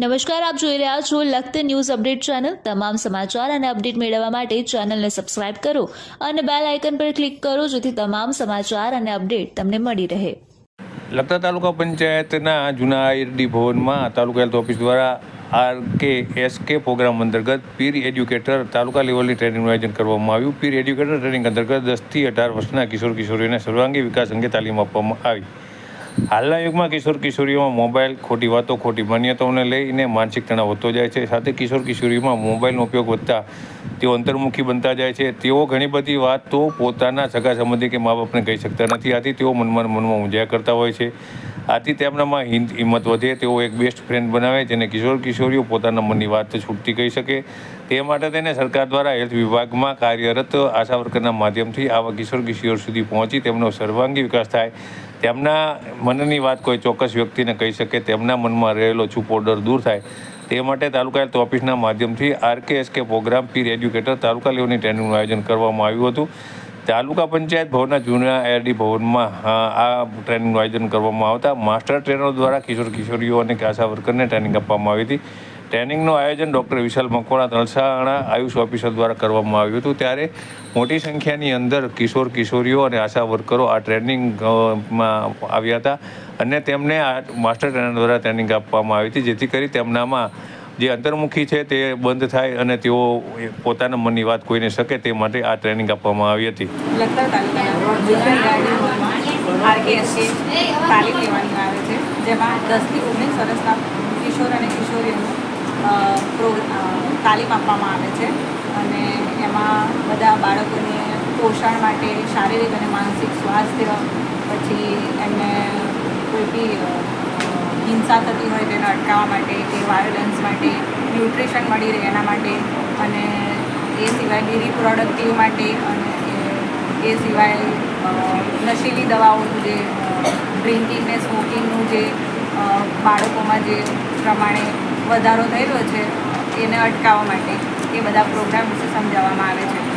નમસ્કાર, આપ જોઈ રહ્યા છો લખત ન્યૂઝ અપડેટ ચેનલ. તમામ સમાચાર અને અપડેટ મેળવવા માટે ચેનલને સબસ્ક્રાઇબ કરો અને બેલ આઇકન પર ક્લિક કરો જેથી તમામ સમાચાર અને અપડેટ તમને મળી રહે. લખતા તાલુકા પંચાયતના જૂના આઈઆરડી ભવનમાં તાલુકા હેલ્થ ઓફિસ દ્વારા R K S K program અંતર્ગત પીર એડ્યુકેટર તાલુકા લેવલની ટ્રેનિંગનું આયોજન કરવામાં આવ્યું. પીર એડ્યુકેટર ટ્રેનિંગ અંતર્ગત દસથી અઢાર વર્ષના કિશોર કિશોરીઓને સર્વાંગી વિકાસ અંગે તાલીમ આપવામાં આવી. હાલના યુગમાં કિશોર કિશોરીઓમાં મોબાઈલ, ખોટી વાતો, ખોટી માન્યતાઓને લઈને માનસિક તણાવ વધતો જાય છે. સાથે કિશોર કિશોરીઓમાં મોબાઈલનો ઉપયોગ વધતા તેઓ અંતર્મુખી બનતા જાય છે. તેઓ ઘણી બધી વાતો પોતાના સગા સંબંધી કે મા બાપને કહી શકતા નથી. આથી તેઓ મનમાં મનમાં ઊંઝ્યા કરતા હોય છે. આથી તેમનામાં હિંમત વધે, તેઓ એક બેસ્ટ ફ્રેન્ડ બનાવે જેને કિશોર કિશોરીઓ પોતાના મનની વાત છૂટતી કહી શકે. તે માટે તેને સરકાર દ્વારા હેલ્થ વિભાગમાં કાર્યરત આશા વર્કરના માધ્યમથી આવા કિશોર કિશોર સુધી પહોંચી તેમનો સર્વાંગી વિકાસ થાય. તેમના મનની વાત કોઈ ચોક્કસ વ્યક્તિને કહી શકે, તેમના મનમાં રહેલો છૂપો ડર દૂર થાય. તે માટે તાલુકા હેલ્થ ઓફિસના માધ્યમથી આરકેએસકે પ્રોગ્રામ પીર એડ્યુકેટર તાલુકા લેવલની ટ્રેનિંગનું આયોજન કરવામાં આવ્યું હતું. તાલુકા પંચાયત ભવનના જૂના આઈઆરડી ભવનમાં આ ટ્રેનિંગનું આયોજન કરવામાં આવતા માસ્ટર ટ્રેનરો દ્વારા કિશોર કિશોરીઓ અને આશા વર્કરને ટ્રેનિંગ આપવામાં આવી હતી. ટ્રેનિંગનું આયોજન ડૉક્ટર વિશાલ મકવાણા, તલસાણા આયુષ ઓફિસર દ્વારા કરવામાં આવ્યું હતું. ત્યારે મોટી સંખ્યાની અંદર કિશોર કિશોરીઓ અને આશા વર્કરો આ ટ્રેનિંગમાં આવ્યા હતા અને તેમને આ માસ્ટર ટ્રેનર દ્વારા ટ્રેનિંગ આપવામાં આવી હતી, જેથી કરી તેમનામાં જે અંતર્મુખી છે તે બંધ થાય અને તેઓ પોતાના મનની વાત કોઈને શકે તે માટે આ ટ્રેનિંગ આપવામાં આવી હતી. તાલીમ લેવાની આવે છે, જેમાં દસથી ઓગણીસ વર્ષના કિશોર અને કિશોરીઓનું તાલીમ આપવામાં આવે છે. અને એમાં બધા બાળકોને પોષણ માટે શારીરિક અને માનસિક સ્વાસ્થ્ય, પછી એમને કોઈ બી હિંસા થતી હોય તેને અટકાવવા માટે કે વાયોલન્સ માટે ન્યુટ્રિશન મળી રહે એના માટે અને એ સિવાય ડેરી પ્રોડક્ટિવ માટે અને એ- સિવાય નશીલી દવાઓનું જે ડ્રિંકિંગ ને સ્મોકિંગનું જે બાળકોમાં જે પ્રમાણે વધારો થયેલો છે, એને અટકાવવા માટે એ બધા પ્રોગ્રામ વિશે સમજાવવામાં આવે છે.